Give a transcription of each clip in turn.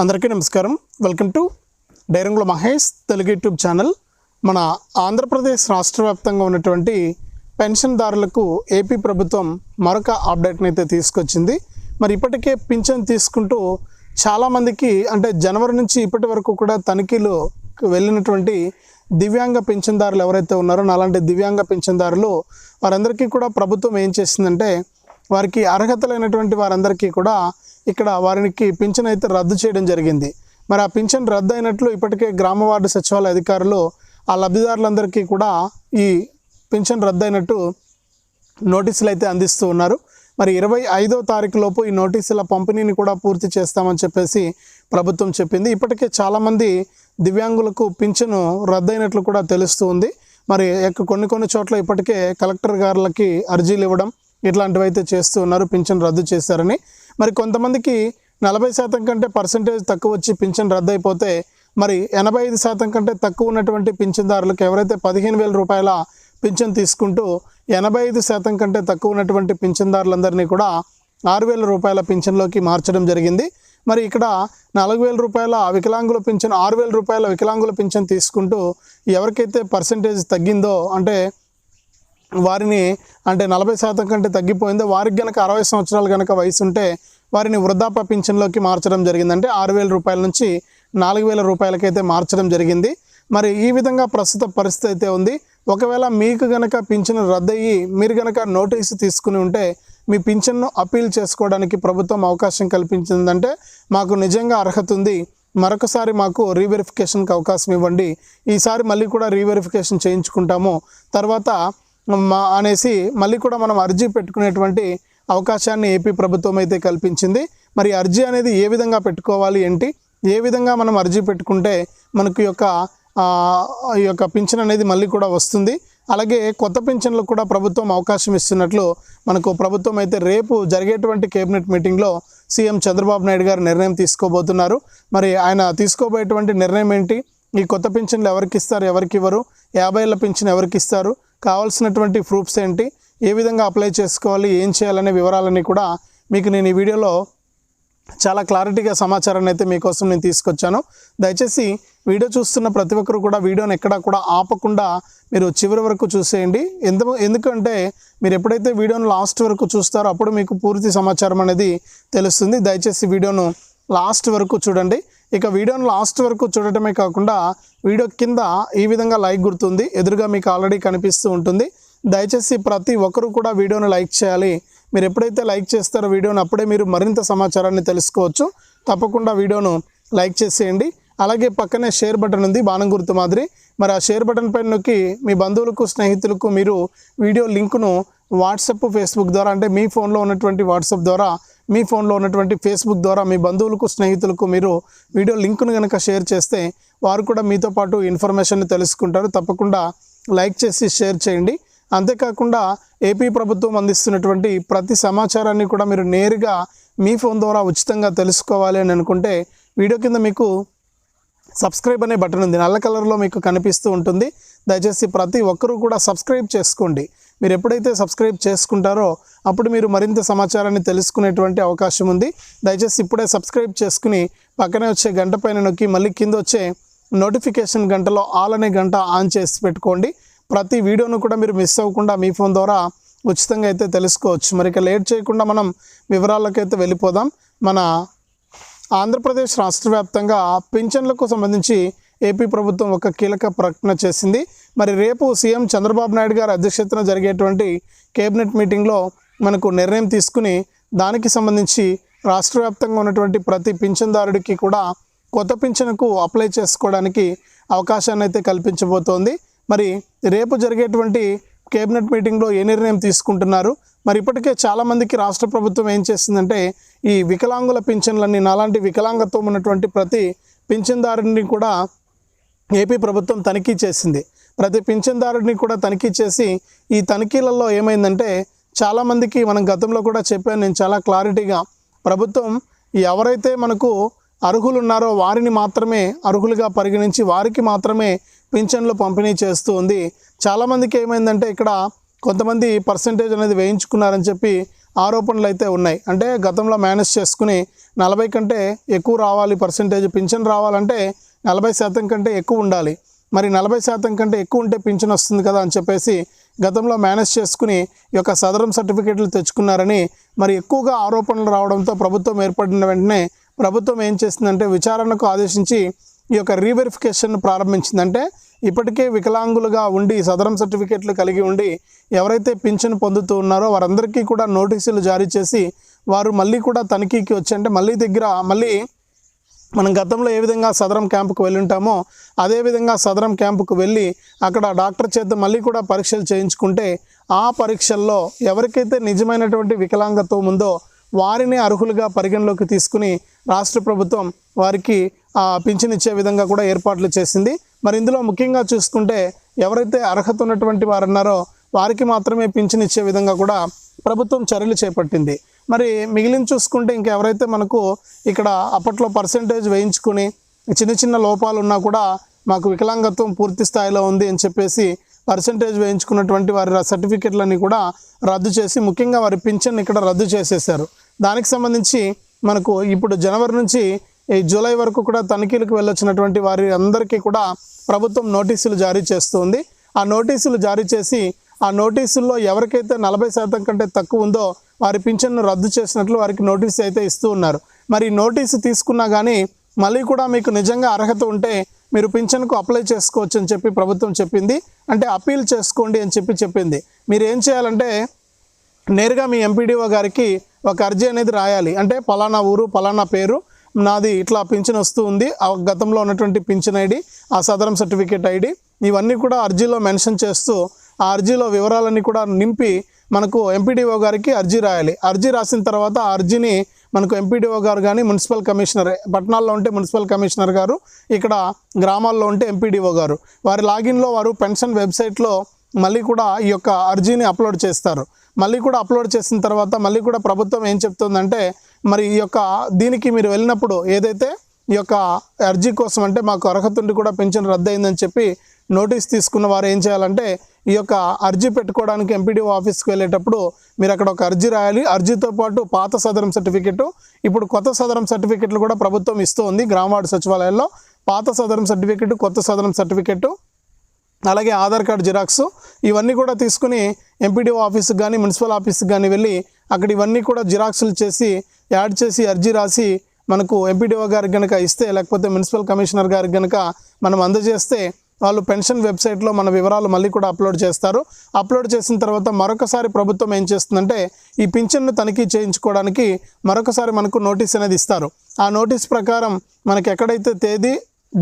అందరికీ నమస్కారం. Welcome to Dairangula Mahesh Telugu YouTube channel. మన ఆంధ్రప్రదేశ్ రాష్ట్ర వ్యాప్తంగా ఉన్నటువంటి పెన్షన్దారులకు ఏపీ ప్రభుత్వం మరొక అప్డేట్ని అయితే తీసుకొచ్చింది. మరి ఇప్పటికే పింఛన్ తీసుకుంటూ చాలామందికి అంటే జనవరి నుంచి ఇప్పటి వరకు కూడా తనిఖీలు వెళ్ళినటువంటి దివ్యాంగ పింఛన్దారులు ఎవరైతే ఉన్నారో అలాంటి దివ్యాంగ పింఛన్దారులు వారందరికీ కూడా ప్రభుత్వం ఏం చేసిందంటే వారికి అర్హత లేనటువంటి వారందరికీ కూడా ఇక్కడ వారికి పింఛన్ అయితే రద్దు చేయడం జరిగింది. మరి ఆ పింఛన్ రద్దు అయినట్లు ఇప్పటికే గ్రామ వార్డు సచివాలయ అధికారులు ఆ లబ్ధిదారులందరికీ కూడా ఈ పింఛన్ రద్దు అయినట్టు నోటీసులు అయితే అందిస్తూ ఉన్నారు. మరి ఇరవై ఐదో తారీఖు లోపు ఈ నోటీసుల పంపిణీని కూడా పూర్తి చేస్తామని చెప్పేసి ప్రభుత్వం చెప్పింది. ఇప్పటికే చాలామంది దివ్యాంగులకు పింఛను రద్దయినట్లు కూడా తెలుస్తూ ఉంది. మరి ఎక్క- కొన్ని కొన్ని చోట్ల ఇప్పటికే కలెక్టర్ గారులకి అర్జీలు ఇవ్వడం ఇట్లాంటివి అయితే చేస్తూ ఉన్నారు పింఛన్ రద్దు చేశారని. మరి కొంతమందికి నలభై శాతం కంటే పర్సంటేజ్ తక్కువ వచ్చి పింఛన్ రద్దు అయిపోతే మరి ఎనభై ఐదు శాతం కంటే తక్కువ ఉన్నటువంటి పింఛన్దారులకు ఎవరైతే పదిహేను వేల రూపాయల పింఛన్ తీసుకుంటూ ఎనభై ఐదు శాతం కంటే తక్కువ ఉన్నటువంటి పింఛన్దారులందరినీ కూడా ఆరు వేల రూపాయల పింఛన్లోకి మార్చడం జరిగింది. మరి ఇక్కడ నాలుగు వేల రూపాయల వికలాంగుల పింఛన్ ఆరు వేల రూపాయల వికలాంగుల పింఛన్ తీసుకుంటూ ఎవరికైతే పర్సంటేజ్ తగ్గిందో అంటే వారిని అంటే నలభై శాతం కంటే తగ్గిపోయిందో. వారికి గనక అరవై సంవత్సరాలు కనుక వయసు ఉంటే వారిని వృద్ధాప్య పింఛన్లోకి మార్చడం జరిగింది అంటే ఆరు వేల రూపాయల నుంచి నాలుగు వేల రూపాయలకైతే మార్చడం జరిగింది. మరి ఈ విధంగా ప్రస్తుత పరిస్థితి అయితే ఉంది. ఒకవేళ మీకు గనక పింఛను రద్దయ్యి మీరు గనక నోటీసు తీసుకుని ఉంటే మీ పింఛన్ను అప్పీల్ చేసుకోవడానికి ప్రభుత్వం అవకాశం కల్పించిందంటే మాకు నిజంగా అర్హత ఉంది. మరొకసారి మాకు రీవెరిఫికేషన్కి అవకాశం ఇవ్వండి. ఈసారి మళ్ళీ కూడా రీవెరిఫికేషన్ చేయించుకుంటాము. తర్వాత అనేసి మళ్ళీ కూడా మనం అర్జీ పెట్టుకునేటువంటి అవకాశాన్ని ఏపీ ప్రభుత్వం అయితే కల్పించింది. మరి అర్జీ అనేది ఏ విధంగా పెట్టుకోవాలి ఏంటి? ఏ విధంగా మనం అర్జీ పెట్టుకుంటే మనకు ఈ యొక్క ఈ యొక్క పింఛన్ అనేది మళ్ళీ కూడా వస్తుంది. అలాగే కొత్త పింఛన్లకు కూడా ప్రభుత్వం అవకాశం ఇస్తున్నట్లు మనకు ప్రభుత్వం అయితే రేపు జరిగేటువంటి కేబినెట్ మీటింగ్లో సీఎం చంద్రబాబు నాయుడు గారు నిర్ణయం తీసుకోబోతున్నారు. మరి ఆయన తీసుకోబోయేటువంటి నిర్ణయం ఏంటి? ఈ కొత్త పింఛన్లు ఎవరికి ఇస్తారు? ఎవరికి ఇవ్వరు? యాభై ఏళ్ళ పింఛన్ ఎవరికి ఇస్తారు? కావాల్సినటువంటి ప్రూఫ్స్ ఏంటి? ఏ విధంగా అప్లై చేసుకోవాలి? ఏం చేయాలనే వివరాలన్నీ కూడా మీకు నేను ఈ వీడియోలో చాలా క్లారిటీగా సమాచారాన్ని అయితే మీకోసం నేను తీసుకొచ్చాను. దయచేసి వీడియో చూస్తున్న ప్రతి ఒక్కరు కూడా వీడియోని ఎక్కడా కూడా ఆపకుండా మీరు చివరి వరకు చూసేయండి. ఎందు ఎందుకంటే మీరు ఎప్పుడైతే వీడియోను లాస్ట్ వరకు చూస్తారో అప్పుడు మీకు పూర్తి సమాచారం అనేది తెలుస్తుంది. దయచేసి వీడియోను లాస్ట్ వరకు చూడండి. ఇక వీడియోను లాస్ట్ వరకు చూడటమే కాకుండా వీడియో కింద ఈ విధంగా లైక్ గుర్తుంది. ఎదురుగా మీకు ఆల్రెడీ కనిపిస్తూ ఉంటుంది. దయచేసి ప్రతి ఒక్కరు కూడా వీడియోను లైక్ చేయాలి. మీరు ఎప్పుడైతే లైక్ చేస్తారో వీడియోను అప్పుడే మీరు మరింత సమాచారాన్ని తెలుసుకోవచ్చు. తప్పకుండా వీడియోను లైక్ చేసేయండి. అలాగే పక్కనే షేర్ బటన్ ఉంది బాణం గుర్తు మాదిరి. మరి ఆ షేర్ బటన్ పైన నొక్కి మీ బంధువులకు స్నేహితులకు మీరు వీడియో లింకును వాట్సప్ ఫేస్బుక్ ద్వారా అంటే మీ ఫోన్లో ఉన్నటువంటి వాట్సాప్ ద్వారా మీ ఫోన్లో ఉన్నటువంటి ఫేస్బుక్ ద్వారా మీ బంధువులకు స్నేహితులకు మీరు వీడియో లింక్ను కనుక షేర్ చేస్తే వారు కూడా మీతో పాటు ఇన్ఫర్మేషన్ తెలుసుకుంటారు. తప్పకుండా లైక్ చేసి షేర్ చేయండి. అంతేకాకుండా ఏపీ ప్రభుత్వం అందిస్తున్నటువంటి ప్రతి సమాచారాన్ని కూడా మీరు నేరుగా మీ ఫోన్ ద్వారా ఉచితంగా తెలుసుకోవాలి అని అనుకుంటే వీడియో కింద మీకు సబ్స్క్రైబ్ అనే బటన్ ఉంది. నల్ల కలర్లో మీకు కనిపిస్తూ ఉంటుంది. దయచేసి ప్రతి ఒక్కరూ కూడా సబ్స్క్రైబ్ చేసుకోండి. మీరు ఎప్పుడైతే సబ్స్క్రైబ్ చేసుకుంటారో అప్పుడు మీరు మరింత సమాచారాన్ని తెలుసుకునేటువంటి అవకాశం ఉంది. దయచేసి ఇప్పుడే సబ్స్క్రైబ్ చేసుకుని పక్కనే వచ్చే గంట పైన నొక్కి మళ్ళీ కింద వచ్చే నోటిఫికేషన్ గంటలో ఆల్ అనే గంట ఆన్ చేసి పెట్టుకోండి. ప్రతి వీడియోను కూడా మీరు మిస్ అవ్వకుండా మీ ఫోన్ ద్వారా ఉచితంగా అయితే తెలుసుకోవచ్చు. మరి ఇక లేట్ చేయకుండా మనం వివరాలకైతే వెళ్ళిపోదాం. మన ఆంధ్రప్రదేశ్ రాష్ట్ర వ్యాప్తంగా పింఛన్లకు సంబంధించి ఏపీ ప్రభుత్వం ఒక కీలక ప్రకటన చేసింది. మరి రేపు సీఎం చంద్రబాబు నాయుడు గారి అధ్యక్షతన జరిగేటువంటి కేబినెట్ మీటింగ్లో మనకు నిర్ణయం తీసుకుని దానికి సంబంధించి రాష్ట్ర వ్యాప్తంగా ఉన్నటువంటి ప్రతి పింఛన్దారుడికి కూడా కొత్త పింఛన్కు అప్లై చేసుకోవడానికి అవకాశాన్ని అయితే కల్పించబోతోంది. మరి రేపు జరిగేటువంటి కేబినెట్ మీటింగ్లో ఏ నిర్ణయం తీసుకుంటున్నారు? మరి ఇప్పటికే చాలామందికి రాష్ట్ర ప్రభుత్వం ఏం చేసిందంటే ఈ వికలాంగుల పింఛన్లన్నీ నాలాంటి వికలాంగత్వం ఉన్నటువంటి ప్రతి పింఛన్దారుని కూడా ఏపీ ప్రభుత్వం తనిఖీ చేసింది. ప్రతి పింఛన్దారుడిని కూడా తనిఖీ చేసి ఈ తనిఖీలలో ఏమైందంటే చాలామందికి మనం గతంలో కూడా చెప్పాను నేను చాలా క్లారిటీగా. ప్రభుత్వం ఎవరైతే మనకు అర్హులు ఉన్నారో వారిని మాత్రమే అర్హులుగా పరిగణించి వారికి మాత్రమే పింఛన్లు పంపిణీ చేస్తూ ఉంది. చాలామందికి ఏమైందంటే ఇక్కడ కొంతమంది పర్సంటేజ్ అనేది వేయించుకున్నారని చెప్పి ఆరోపణలు అయితే ఉన్నాయి. అంటే గతంలో మేనేజ్ చేసుకుని నలభై కంటే ఎక్కువ రావాలి పర్సంటేజ్ పింఛన్ రావాలంటే నలభై శాతం కంటే ఎక్కువ ఉండాలి. మరి నలభై శాతం కంటే ఎక్కువ ఉంటే పింఛన్ వస్తుంది కదా అని చెప్పేసి గతంలో మేనేజ్ చేసుకుని ఈ యొక్క సదరం సర్టిఫికేట్లు తెచ్చుకున్నారని మరి ఎక్కువగా ఆరోపణలు రావడంతో ప్రభుత్వం ఏర్పడిన వెంటనే ప్రభుత్వం ఏం చేసిందంటే విచారణకు ఆదేశించి ఈ యొక్క రీవెరిఫికేషన్ ప్రారంభించిందంటే ఇప్పటికే వికలాంగులుగా ఉండి సదరం సర్టిఫికేట్లు కలిగి ఉండి ఎవరైతే పింఛన్ పొందుతూ ఉన్నారో వారందరికీ కూడా నోటీసులు జారీ చేసి వారు మళ్ళీ కూడా తనిఖీకి వచ్చి అంటే మళ్ళీ దగ్గర మళ్ళీ మనం గతంలో ఏ విధంగా సదరం క్యాంపుకు వెళ్ళి ఉంటామో అదేవిధంగా సదరం క్యాంపుకు వెళ్ళి అక్కడ డాక్టర్ చేత మళ్ళీ కూడా పరీక్షలు చేయించుకుంటే ఆ పరీక్షల్లో ఎవరికైతే నిజమైనటువంటి వికలాంగత్వం ఉందో వారిని అర్హులుగా పరిగణలోకి తీసుకుని రాష్ట్ర ప్రభుత్వం వారికి పింఛనిచ్చే విధంగా కూడా ఏర్పాట్లు చేసింది. మరి ఇందులో ముఖ్యంగా చూసుకుంటే ఎవరైతే అర్హత ఉన్నటువంటి వారు ఉన్నారో వారికి మాత్రమే పింఛనిచ్చే విధంగా కూడా ప్రభుత్వం చర్యలు చేపట్టింది. మరి మిగిలిన చూసుకుంటే ఇంకెవరైతే మనకు ఇక్కడ అప్పట్లో పర్సంటేజ్ వేయించుకుని చిన్న చిన్న లోపాలు ఉన్నా కూడా మాకు వికలాంగత్వం పూర్తి స్థాయిలో ఉంది అని చెప్పేసి పర్సంటేజ్ వేయించుకున్నటువంటి వారి సర్టిఫికెట్లని కూడా రద్దు చేసి ముఖ్యంగా వారి పింఛన్ ఇక్కడ రద్దు చేసేసారు దానికి సంబంధించి మనకు ఇప్పుడు జనవరి నుంచి ఈ జూలై వరకు కూడా తనిఖీలకు వెళ్ళొచ్చినటువంటి వారి అందరికీ కూడా ప్రభుత్వం నోటీసులు జారీ చేస్తుంది ఆ నోటీసులు జారీ చేసి ఆ నోటీసుల్లో ఎవరికైతే నలభై శాతం కంటే తక్కువ ఉందో వారి పింఛన్ను రద్దు చేసినట్లు వారికి నోటీస్ అయితే ఇస్తూ ఉన్నారు. మరి నోటీసు తీసుకున్నా కానీ మళ్ళీ కూడా మీకు నిజంగా అర్హత ఉంటే మీరు పింఛన్కు అప్లై చేసుకోవచ్చు అని చెప్పి ప్రభుత్వం చెప్పింది. అంటే అప్పీల్ చేసుకోండి అని చెప్పి చెప్పింది. మీరు ఏం చేయాలంటే నేరుగా మీ ఎంపీడీఓ గారికి ఒక అర్జీ అనేది రాయాలి. అంటే పలానా ఊరు పలానా పేరు నాది ఇట్లా పింఛన్ వస్తూ ఉంది. ఆ గతంలో ఉన్నటువంటి పింఛన్ ఐడి ఆ సదరం సర్టిఫికేట్ ఐడి ఇవన్నీ కూడా అర్జీలో మెన్షన్ చేస్తూ ఆ అర్జీలో వివరాలన్నీ కూడా నింపి మనకు ఎంపీడీఓ గారికి అర్జీ రాయాలి. అర్జీ రాసిన తర్వాత ఆ అర్జీని మనకు ఎంపీడీఓ గారు కానీ మున్సిపల్ కమిషనర్ పట్టణాల్లో ఉంటే మున్సిపల్ కమిషనర్ గారు ఇక్కడ గ్రామాల్లో ఉంటే ఎంపీడీఓ గారు. వారి లాగిన్లో వారు పెన్షన్ వెబ్సైట్లో మళ్ళీ కూడా ఈ యొక్క అర్జీని అప్లోడ్ చేస్తారు. మళ్ళీ కూడా అప్లోడ్ చేసిన తర్వాత మళ్ళీ కూడా ప్రభుత్వం ఏం చెప్తుందంటే మరి ఈ యొక్క దీనికి మీరు వెళ్ళినప్పుడు ఏదైతే ఈ యొక్క అర్జీ కోసం అంటే మాకు అర్హత ఉండి కూడా పెన్షన్ రద్దయిందని చెప్పి నోటీస్ తీసుకున్న వారు ఏం చేయాలంటే ఈ యొక్క అర్జీ పెట్టుకోవడానికి ఎంపీడీఓ ఆఫీస్కి వెళ్ళేటప్పుడు మీరు అక్కడ ఒక అర్జీ రాయాలి. అర్జీతో పాటు పాత సదరం సర్టిఫికెట్ ఇప్పుడు కొత్త సదరం సర్టిఫికెట్లు కూడా ప్రభుత్వం ఇస్తుంది గ్రామవాడు గ్రామవార్డు సచివాలయాల్లో. పాత సదరం సర్టిఫికెట్ కొత్త సదరం సర్టిఫికెట్ అలాగే ఆధార్ కార్డ్ జిరాక్స్ ఇవన్నీ కూడా తీసుకుని ఎంపీడీఓ ఆఫీస్కి కానీ మున్సిపల్ ఆఫీస్కి కానీ వెళ్ళి అక్కడ ఇవన్నీ కూడా జిరాక్సులు చేసి యాడ్ చేసి అర్జీ రాసి మనకు ఎంపీడీఓ గారికి కనుక ఇస్తే లేకపోతే మున్సిపల్ కమిషనర్ గారికి కనుక మనం అందజేస్తే వాళ్ళు పెన్షన్ వెబ్సైట్లో మన వివరాలు మళ్ళీ కూడా అప్లోడ్ చేస్తారు. అప్లోడ్ చేసిన తర్వాత మరొకసారి ప్రభుత్వం ఏం చేస్తుందంటే ఈ పింఛన్ను తనిఖీ చేయించుకోవడానికి మరొకసారి మనకు నోటీస్ అనేది ఇస్తారు. ఆ నోటీస్ ప్రకారం మనకి ఎక్కడైతే తేదీ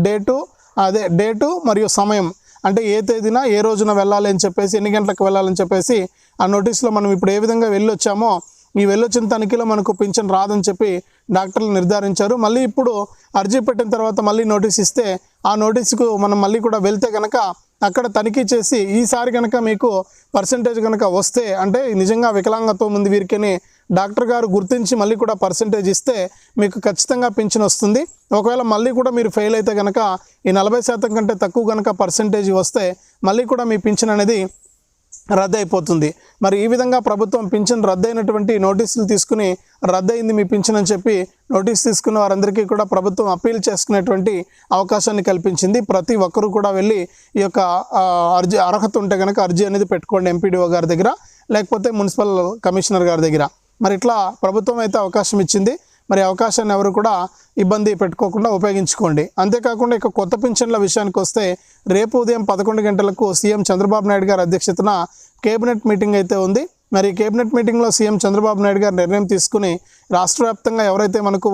డేటు అదే డేటు మరియు సమయం అంటే ఏ తేదీన ఏ రోజున వెళ్ళాలి అని చెప్పేసి ఎన్ని గంటలకు వెళ్ళాలని చెప్పేసి ఆ నోటీస్లో మనం ఇప్పుడు ఏ విధంగా వెళ్ళొచ్చామో ఈ వెళ్ళొచ్చిన తనిఖీలో మనకు పింఛన్ రాదని చెప్పి డాక్టర్లు నిర్ధారించారు. మళ్ళీ ఇప్పుడు అర్జీ పెట్టిన తర్వాత మళ్ళీ నోటీస్ ఇస్తే ఆ నోటీసుకు మనం మళ్ళీ కూడా వెళ్తే కనుక అక్కడ తనిఖీ చేసి ఈసారి కనుక మీకు పర్సంటేజ్ కనుక వస్తే అంటే నిజంగా వికలాంగత్వం ఉంది వీరికని డాక్టర్ గారు గుర్తించి మళ్ళీ కూడా పర్సంటేజ్ ఇస్తే మీకు ఖచ్చితంగా పింఛన్ వస్తుంది. ఒకవేళ మళ్ళీ కూడా మీరు ఫెయిల్ అయితే కనుక ఈ నలభై శాతం కంటే తక్కువ కనుక పర్సంటేజ్ వస్తే మళ్ళీ కూడా మీ పింఛన్ అనేది రద్దు అయిపోతుంది మరి ఈ విధంగా ప్రభుత్వం పింఛన్ రద్దయినటువంటి నోటీసులు తీసుకుని రద్దయింది మీ పింఛన్ అని చెప్పి నోటీస్ తీసుకున్న వారందరికీ కూడా ప్రభుత్వం అప్పీల్ చేసుకునేటువంటి అవకాశాన్ని కల్పించింది. ప్రతి ఒక్కరూ కూడా వెళ్ళి ఈ యొక్క అర్జీ అర్హత ఉంటే కనుక అర్జీ అనేది పెట్టుకోండి ఎంపీడీఓ గారి దగ్గర లేకపోతే మున్సిపల్ కమిషనర్ గారి దగ్గర. మరి ఇట్లా ప్రభుత్వం అయితే అవకాశం ఇచ్చింది. మరి అవకాశాన్ని ఎవరు కూడా ఇబ్బంది పెట్టుకోకుండా ఉపయోగించుకోండి. అంతేకాకుండా ఇక కొత్త పింఛన్ల విషయానికి వస్తే రేపు ఉదయం పదకొండు గంటలకు సీఎం చంద్రబాబు నాయుడు గారి అధ్యక్షతన కేబినెట్ మీటింగ్ అయితే ఉంది. మరి కేబినెట్ మీటింగ్లో సీఎం చంద్రబాబు నాయుడు గారు నిర్ణయం తీసుకుని రాష్ట్ర వ్యాప్తంగా ఎవరైతే మనకు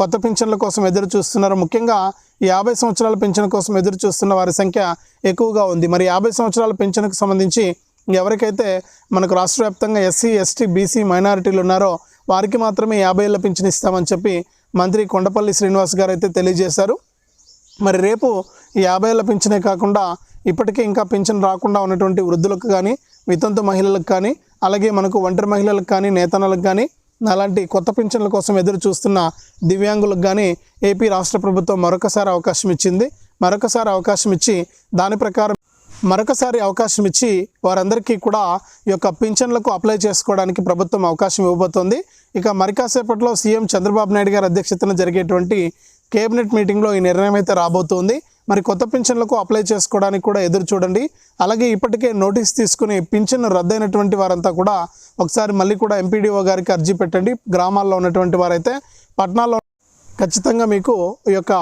కొత్త పింఛన్ల కోసం ఎదురు చూస్తున్నారో ముఖ్యంగా ఈ యాభై సంవత్సరాల పింఛన్ కోసం ఎదురు చూస్తున్న వారి సంఖ్య ఎక్కువగా ఉంది. మరి యాభై సంవత్సరాల పింఛన్కు సంబంధించి ఎవరికైతే మనకు రాష్ట్ర వ్యాప్తంగా ఎస్సీ ఎస్టీ బీసీ మైనారిటీలు ఉన్నారో వారికి మాత్రమే యాభై ఏళ్ళ పింఛన్ ఇస్తామని చెప్పి మంత్రి కొండపల్లి శ్రీనివాస్ గారు అయితే తెలియజేశారు. మరి రేపు యాభై ఏళ్ళ పింఛనే కాకుండా ఇప్పటికే ఇంకా పింఛన్ రాకుండా ఉన్నటువంటి వృద్ధులకు కానీ వితంతు మహిళలకు కానీ అలాగే మనకు ఒంటరి మహిళలకు కానీ నేతనలకు కానీ అలాంటి కొత్త పింఛన్ల కోసం ఎదురు చూస్తున్న దివ్యాంగులకు కానీ ఏపీ రాష్ట్ర ప్రభుత్వం మరొకసారి అవకాశం ఇచ్చింది. మరొకసారి అవకాశం ఇచ్చి దాని ప్రకారం మరొకసారి అవకాశం ఇచ్చి వారందరికీ కూడా ఈ యొక్క పింఛన్లకు అప్లై చేసుకోవడానికి ప్రభుత్వం అవకాశం ఇవ్వబోతోంది. ఇక మరికాసేపట్లో సీఎం చంద్రబాబు నాయుడు గారి అధ్యక్షతన జరిగేటువంటి కేబినెట్ మీటింగ్లో ఈ నిర్ణయం అయితే రాబోతోంది. మరి కొత్త పింఛన్లకు అప్లై చేసుకోవడానికి కూడా ఎదురు చూడండి. అలాగే ఇప్పటికే నోటీస్ తీసుకుని పింఛన్ రద్దయినటువంటి వారంతా కూడా ఒకసారి మళ్ళీ కూడా ఎంపీడీఓ గారికి అర్జీ పెట్టండి. గ్రామాల్లో ఉన్నటువంటి వారైతే పట్టణాల్లో ఖచ్చితంగా మీకు ఈ యొక్క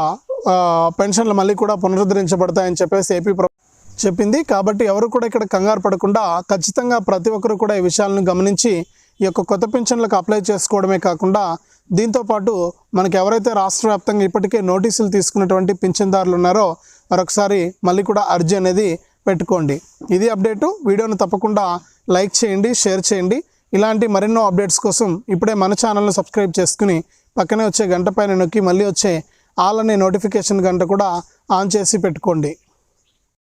పెన్షన్లు మళ్ళీ కూడా పునరుద్ధరించబడతాయని చెప్పేసి ఏపీ ప్రభుత్వం చెప్పింది. కాబట్టి ఎవరు కూడా ఇక్కడ కంగారు పడకుండా ఖచ్చితంగా ప్రతి ఒక్కరు కూడా ఈ విషయాలను గమనించి ఈ యొక్క కొత్త పెన్షన్లకు అప్లై చేసుకోవడమే కాకుండా దీంతో పాటు మనకి ఎవరైతే రాష్ట్ర వ్యాప్తంగా ఇప్పటికే నోటీసులు తీసుకున్నటువంటి పింఛన్దారులు ఉన్నారో మరొకసారి మళ్ళీ కూడా అర్జీ అనేది పెట్టుకోండి. ఇది అప్డేటు. వీడియోను తప్పకుండా లైక్ చేయండి షేర్ చేయండి. ఇలాంటి మరెన్నో అప్డేట్స్ కోసం ఇప్పుడే మన ఛానల్ను సబ్స్క్రైబ్ చేసుకుని పక్కనే వచ్చే గంట పైన నొక్కి మళ్ళీ వచ్చే ఆల్ అనే నోటిఫికేషన్ గంట కూడా ఆన్ చేసి పెట్టుకోండి.